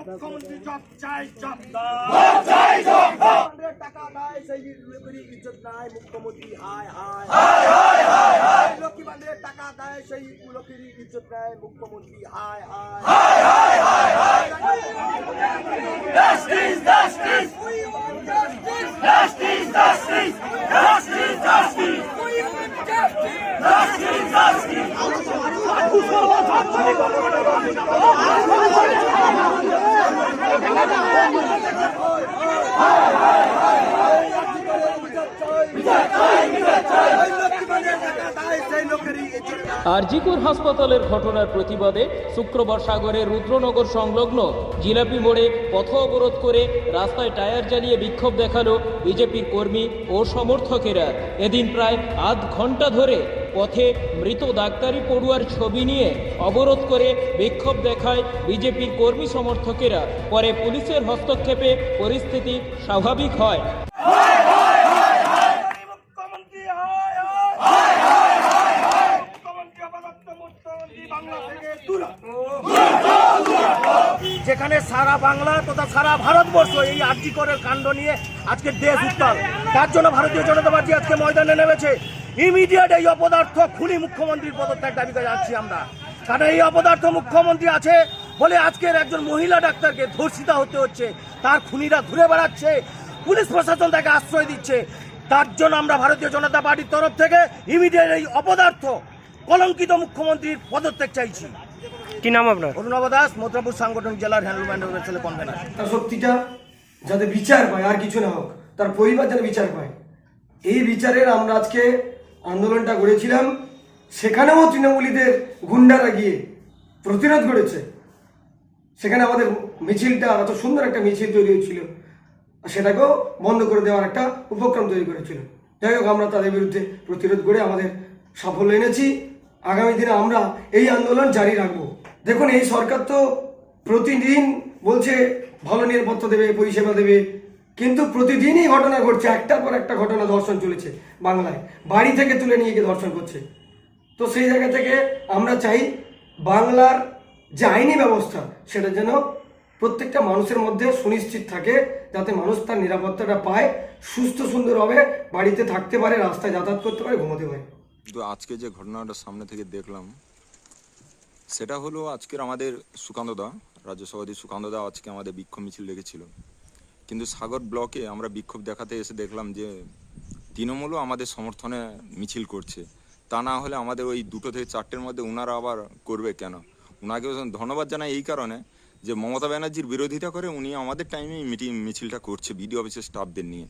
মুখ্যমন্ত্রী জব চাই টাকা দেয় সেই লোকেরই ইজ্জত নাই মুখ্যমন্ত্রী হায় হায় লক্ষ্মী ভান্ডারের টাকা দেয় সেই লোকেরই ইজ্জত নাই মুখ্যমন্ত্রী হায় হায় ভান্ডারের টাকা দেয় সেই লোকেরই ইজ্জত নাই আরজিকুর হাসপাতালের ঘটনার প্রতিবাদে শুক্রবার সাগরের রুদ্রনগর সংলগ্ন জিলাপি মোড়ে পথ অবরোধ করে রাস্তায় টায়ার জ্বালিয়ে বিক্ষোভ দেখাল বিজেপির কর্মী ও সমর্থকেরা। এদিন প্রায় আধ ঘণ্টা ধরে পথে মৃত ডাক্তারি পড়ুয়ার ছবি নিয়ে অবরোধ করে বিক্ষোভ দেখায় বিজেপির কর্মী সমর্থকেরা। পরে পুলিশের হস্তক্ষেপে পরিস্থিতি স্বাভাবিক হয় মুখ্যমন্ত্রী হায় হায় মুখ্যমন্ত্রী অপদস্থ মুখ্যমন্ত্রী বাংলা থেকে দূর হাটো। যেখানে সারা বাংলা তথা সারা ভারতবর্ষ এই আর্যিকরের কাণ্ড নিয়ে আজকে দেশ উত্তাল। তার জন্য ভারতীয় জনতা পার্টি আজকে ময়দানে নেমেছে। ইমিডিয়েট এই অপদার্থ খুনি মুখ্যমন্ত্রীর পদত্যাগ দাবিতে যাচ্ছি আমরা। কারণ এই অপদার্থ মুখ্যমন্ত্রী আছে বলে আজকের একজন মহিলা ডাক্তারকে ধর্ষিতা হতে হচ্ছে। তার খুনিরা ঘুরে বেড়াচ্ছে, পুলিশ প্রশাসন তাকে আশ্রয় দিচ্ছে। তার জন্য আমরা ভারতীয় জনতা পার্টির তরফ থেকে ইমিডিয়েট এই অপদার্থ কলঙ্কিত মুখ্যমন্ত্রীর পদত্যাগ চাইছি। কি নাম আপনার? অরুণাব দাস মথুরাপুর সাংগঠনিক জেলার হ্যান্ডলুম অ্যান্ড ওয়েবসাইটের কনভেনার। তার শক্তিটা যাতে বিচার পায় আর কিছু না হোক তার পরিবার যেন বিচার পায়। এই বিচারের আমরা আজকে আন্দোলনটা গড়েছিলাম। সেখানেও তৃণমূলীদের গুন্ডারা গিয়ে প্রতিরোধ করেছে। সেখানে আমাদের মিছিলটা এত সুন্দর একটা মিছিল তৈরি হয়েছিল। সেটাকেও বন্ধ করে দেওয়ার একটা উপক্রম তৈরি করেছিল। যাই হোক আমরা তাদের বিরুদ্ধে প্রতিরোধ করে আমাদের সাফল্য এনেছি। আগামী দিনে আমরা এই আন্দোলন জারি রাখব। দেখুন, এই সরকার তো প্রতিদিন বলছে ভালো নিরাপত্তা দেবে, পরিষেবা দেবে, কিন্তু প্রতিদিনই ঘটনা ঘটছে, একটার পর একটা ঘটনা ধর্ষণ চলেছে বাংলায়। বাড়ি থেকে তুলে নিয়ে গিয়ে ধর্ষণ করছে। তো সেই জায়গা থেকে আমরা চাই বাংলার যে আইনি ব্যবস্থা, সেটা যেন প্রত্যেকটা মানুষের মধ্যে সুনিশ্চিত থাকে, যাতে মানুষ তার নিরাপত্তাটা পায়, সুস্থ সুন্দরভাবে বাড়িতে থাকতে পারে, রাস্তায় যাতায়াত করতে পারে, ঘুমোতে পারে। কিন্তু আজকে যে ঘটনাটা সামনে থেকে দেখলাম সেটা হলো আজকের আমাদের সুকান্তদা রাজ্য সভাপতি সুকান্তদা আজকে আমাদের বিক্ষোভ মিছিল রেখেছিল কিন্তু সাগর ব্লকে আমরা বিক্ষোভ দেখাতে এসে দেখলাম যে, তৃণমূলও আমাদের সমর্থনে মিছিল করছে। তা না হলে আমাদের ওই দুটো থেকে চারটের মধ্যে ওনারা আবার করবে কেন? ওনাকে ধন্যবাদ জানাই এই কারণে যে মমতা ব্যানার্জির বিরোধিতা করে উনি আমাদের টাইমে মিটিং, মিছিলটা করছে, বিডিও অফিসের স্টাফদের নিয়ে।